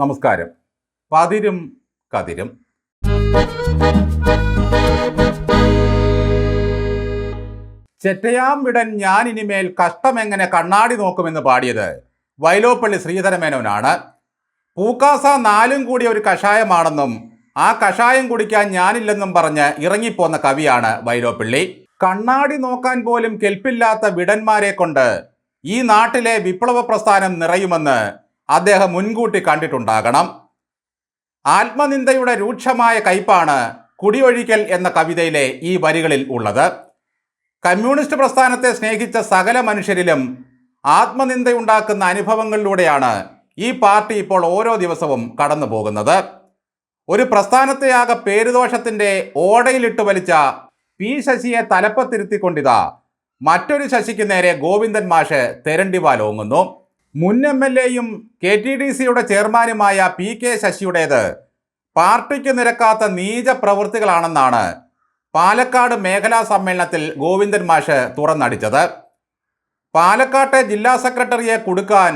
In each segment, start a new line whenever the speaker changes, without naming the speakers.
നമസ്കാരം. പതിരും കതിരും. ചെറ്റയാം വിടൻ ഞാൻ ഇനിമേൽ കഷ്ടമെങ്ങനെ കണ്ണാടി നോക്കുമെന്ന് പാടിയത് വൈലോപ്പള്ളി ശ്രീധരമേനോനാണ്. പൂക്കാസ നാലും കൂടിയ ഒരു കഷായമാണെന്നും ആ കഷായം കുടിക്കാൻ ഞാനില്ലെന്നും പറഞ്ഞ് ഇറങ്ങിപ്പോന്ന കവിയാണ് വൈലോപ്പള്ളി. കണ്ണാടി നോക്കാൻ പോലും കെൽപ്പില്ലാത്ത വിടന്മാരെ കൊണ്ട് ഈ നാട്ടിലെ വിപ്ലവ പ്രസ്ഥാനം നിറയുമെന്ന് അദ്ദേഹം മുൻകൂട്ടി കണ്ടിട്ടുണ്ടാകണം. ആത്മനിന്ദയുടെ രൂക്ഷമായ കയ്പാണ് കുടിയൊഴിക്കൽ എന്ന കവിതയിലെ ഈ വരികളിൽ ഉള്ളത്. കമ്മ്യൂണിസ്റ്റ് പ്രസ്ഥാനത്തെ സ്നേഹിച്ച സകല മനുഷ്യരിലും ആത്മനിന്ദയുണ്ടാക്കുന്ന അനുഭവങ്ങളിലൂടെയാണ് ഈ പാർട്ടി ഇപ്പോൾ ഓരോ ദിവസവും കടന്നു പോകുന്നത്. ഒരു പ്രസ്ഥാനത്തെയാകെ പേരുദോഷത്തിന്റെ ഓടയിലിട്ട് വലിച്ച പി ശശിയെ തലപ്പത്തിരുത്തിക്കൊണ്ടിതാ മറ്റൊരു ശശിക്ക് നേരെ ഗോവിന്ദൻ മാഷ് തെരണ്ടിവാലോങ്ങുന്നു മുൻ എം എൽ എയും കെ ടി ഡി സിയുടെ ചെയർമാനുമായ പി കെ ശശിയുടേത്. പാർട്ടിക്ക് നിരക്കാത്ത നീച പ്രവൃത്തികളാണെന്നാണ് പാലക്കാട് മേഖലാ സമ്മേളനത്തിൽ ഗോവിന്ദൻ മാഷ് തുറന്നടിച്ചത്. പാലക്കാട്ടെ ജില്ലാ സെക്രട്ടറിയെ കൊടുക്കാൻ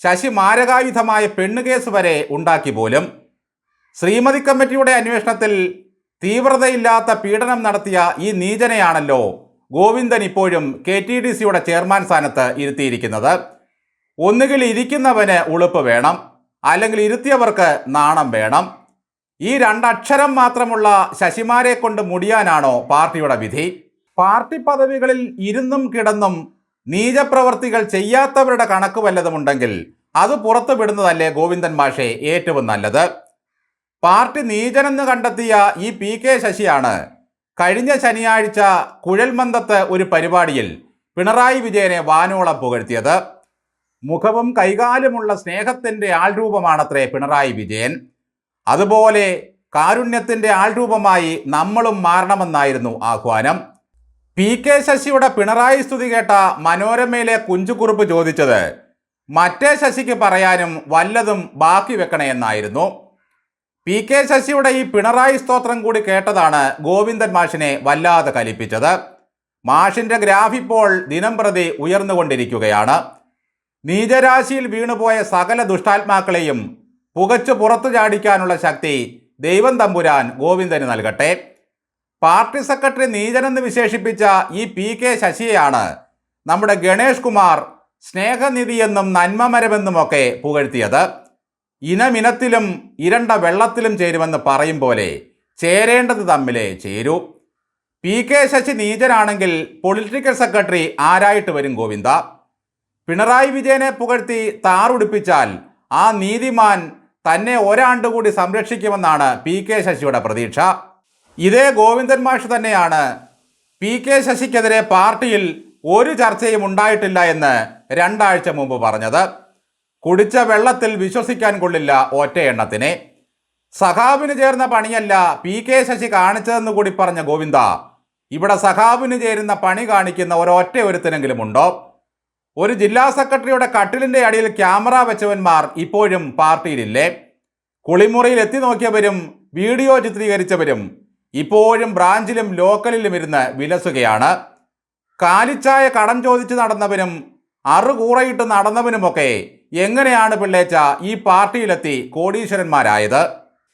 ശശി മാരകായുധമായ പെണ്ണുകേസ് വരെ ഉണ്ടാക്കി പോലും. ശ്രീമതി കമ്മിറ്റിയുടെ അന്വേഷണത്തിൽ തീവ്രതയില്ലാത്ത പീഡനം നടത്തിയ ഈ നീചനെയാണല്ലോ ഗോവിന്ദൻ ഇപ്പോഴും കെ ടി ഡി സിയുടെ ചെയർമാൻ സ്ഥാനത്ത് ഇരുത്തിയിരിക്കുന്നത്. ഒന്നുകിൽ ഇരിക്കുന്നവന് ഉളുപ്പ് വേണം അല്ലെങ്കിൽ ഇരുത്തിയവർക്ക് നാണം വേണം. ഈ രണ്ടക്ഷരം മാത്രമുള്ള ശശിമാരെ കൊണ്ട് മുടിയാനാണോ പാർട്ടിയുടെ വിധി? പാർട്ടി പദവികളിൽ ഇരുന്നും കിടന്നും നീചപ്രവർത്തികൾ ചെയ്യാത്തവരുടെ കണക്ക് വല്ലതുമുണ്ടെങ്കിൽ അത് പുറത്തുവിടുന്നതല്ലേ ഗോവിന്ദൻ മാഷെ ഏറ്റവും നല്ലത്. പാർട്ടി നീചനെന്ന് കണ്ടെത്തിയ ഈ പി കെ ശശിയാണ് കഴിഞ്ഞ ശനിയാഴ്ച കുഴൽമന്ദത്ത് ഒരു പരിപാടിയിൽ പിണറായി വിജയനെ വാനോളം പുകഴ്ത്തിയത്. മുഖവും കൈകാലുമുള്ള സ്നേഹത്തിന്റെ ആൾരൂപമാണത്രേ പിണറായി വിജയൻ. അതുപോലെ കാരുണ്യത്തിന്റെ ആൾരൂപമായി നമ്മളും മാറണമെന്നായിരുന്നു ആഹ്വാനം. പി കെ ശശിയുടെ പിണറായി സ്തുതി കേട്ട മനോരമയിലെ കുഞ്ചുകുറുപ്പ് ചോദിച്ചത് മറ്റേ ശശിക്ക് പറയാനും വല്ലതും ബാക്കി വെക്കണേ എന്നായിരുന്നു. പി കെ ശശിയുടെ ഈ പിണറായി സ്തോത്രം കൂടി കേട്ടതാണ് ഗോവിന്ദൻ മാഷിനെ വല്ലാതെ കലിപ്പിച്ചത്. മാഷിന്റെ ഗ്രാഫ് ഇപ്പോൾ ദിനം പ്രതി ഉയർന്നുകൊണ്ടിരിക്കുകയാണ്. നീചരാശിയിൽ വീണുപോയ സകല ദുഷ്ടാത്മാക്കളെയും പുകച്ചു പുറത്തു ചാടിക്കാനുള്ള ശക്തി ദൈവം തമ്പുരാൻ ഗോവിന്ദന് നൽകട്ടെ. പാർട്ടി സെക്രട്ടറി നീചനെന്ന് വിശേഷിപ്പിച്ച ഈ പി കെ ശശിയെയാണ് നമ്മുടെ ഗണേഷ് കുമാർ സ്നേഹനിധിയെന്നും നന്മമരമെന്നുമൊക്കെ പുകഴ്ത്തിയത്. ഇനമിനത്തിലും ഇരണ്ട വെള്ളത്തിലും ചേരുമെന്ന് പറയും പോലെ ചേരേണ്ടത് തമ്മിലെ ചേരൂ. പി കെ ശശി നീചനാണെങ്കിൽ പൊളിറ്റിക്കൽ സെക്രട്ടറി ആരായിട്ട് വരും ഗോവിന്ദ? പിണറായി വിജയനെ പുകഴ്ത്തി താറുടിപ്പിച്ചാൽ ആ നീതിമാൻ തന്നെ ഒരാണ്ട് കൂടി സംരക്ഷിക്കുമെന്നാണ് പി കെ ശശിയുടെ പ്രതീക്ഷ. ഇതേ ഗോവിന്ദൻ മാഷ് തന്നെയാണ് പി കെ ശശിക്കെതിരെ പാർട്ടിയിൽ ഒരു ചർച്ചയും ഉണ്ടായിട്ടില്ല എന്ന് രണ്ടാഴ്ച മുമ്പ് പറഞ്ഞത്. കുടിച്ച വെള്ളത്തിൽ വിശ്വസിക്കാൻ കൊള്ളില്ല ഒറ്റ എണ്ണത്തിനെ. സഖാവിന് ചേർന്ന പണിയല്ല പി കെ ശശി കാണിച്ചതെന്ന് കൂടി പറഞ്ഞ ഗോവിന്ദ ഇവിടെ സഖാവിന് ചേരുന്ന പണി കാണിക്കുന്ന ഒരൊറ്റ ഒരുത്തനെങ്കിലും ഉണ്ടോ? ഒരു ജില്ലാ സെക്രട്ടറിയുടെ കട്ടിലിന്റെ അടിയിൽ ക്യാമറ വെച്ചവന്മാർ ഇപ്പോഴും പാർട്ടിയിലില്ലേ? കുളിമുറിയിൽ എത്തി നോക്കിയവരും വീഡിയോ ചിത്രീകരിച്ചവരും ഇപ്പോഴും ബ്രാഞ്ചിലും ലോക്കലിലും ഇരുന്ന് വിലസുകയാണ്. കാലിച്ചായ കടം ചോദിച്ച് നടന്നവനും അറുകൂറയിട്ട് നടന്നവനുമൊക്കെ എങ്ങനെയാണ് പിള്ളേച്ച ഈ പാർട്ടിയിലെത്തി കോടീശ്വരന്മാരായത്?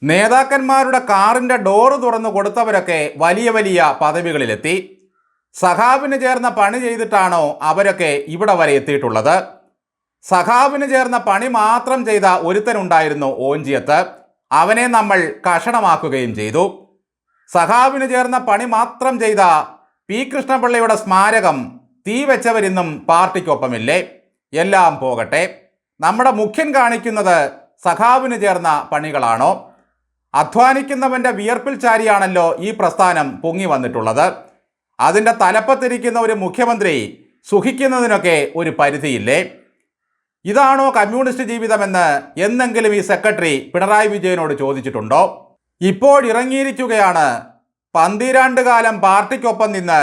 നേതാക്കന്മാരുടെ കാറിന്റെ ഡോറ് തുറന്നു കൊടുത്തവരൊക്കെ വലിയ വലിയ പദവികളിലെത്തി. സഖാവിന് ചേർന്ന പണി ചെയ്തിട്ടാണോ അവരൊക്കെ ഇവിടെ വരെ എത്തിയിട്ടുള്ളത്? സഹാബിന് ചേർന്ന പണി മാത്രം ചെയ്ത ഒരുത്തനുണ്ടായിരുന്നു ഓഞ്ചിയത്ത്. അവനെ നമ്മൾ കഷണമാക്കുകയും ചെയ്തു. സഹാബിന് ചേർന്ന പണി മാത്രം ചെയ്ത പി കൃഷ്ണപിള്ളയുടെ സ്മാരകം തീ വെച്ചവരിന്നും പാർട്ടിക്കൊപ്പമില്ലേ? എല്ലാം പോകട്ടെ. നമ്മുടെ മുഖ്യൻ കാണിക്കുന്നത് സഖാവിന് ചേർന്ന പണികളാണോ? അധ്വാനിക്കുന്നവന്റെ വിയർപ്പിൽ ചാരിയാണല്ലോ ഈ പ്രസ്ഥാനം പൊങ്ങി വന്നിട്ടുള്ളത്. അതിന്റെ തലപ്പത്തിരിക്കുന്ന ഒരു മുഖ്യമന്ത്രി സുഖിക്കുന്നതിനൊക്കെ ഒരു പരിധിയില്ലേ? ഇതാണോ കമ്മ്യൂണിസ്റ്റ് ജീവിതമെന്ന് എന്നെങ്കിലും ഈ സെക്രട്ടറി പിണറായി വിജയനോട് ചോദിച്ചിട്ടുണ്ടോ? ഇപ്പോൾ ഇറങ്ങിയിരിക്കുകയാണ്. പന്തിരാണ്ട് കാലം പാർട്ടിക്കൊപ്പം നിന്ന്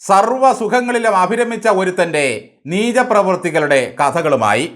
സർവസുഖങ്ങളിലും അഭിരമിച്ച ഒരുത്തന്റെ നീചപ്രവൃത്തികളുടെ കഥകളുമായി.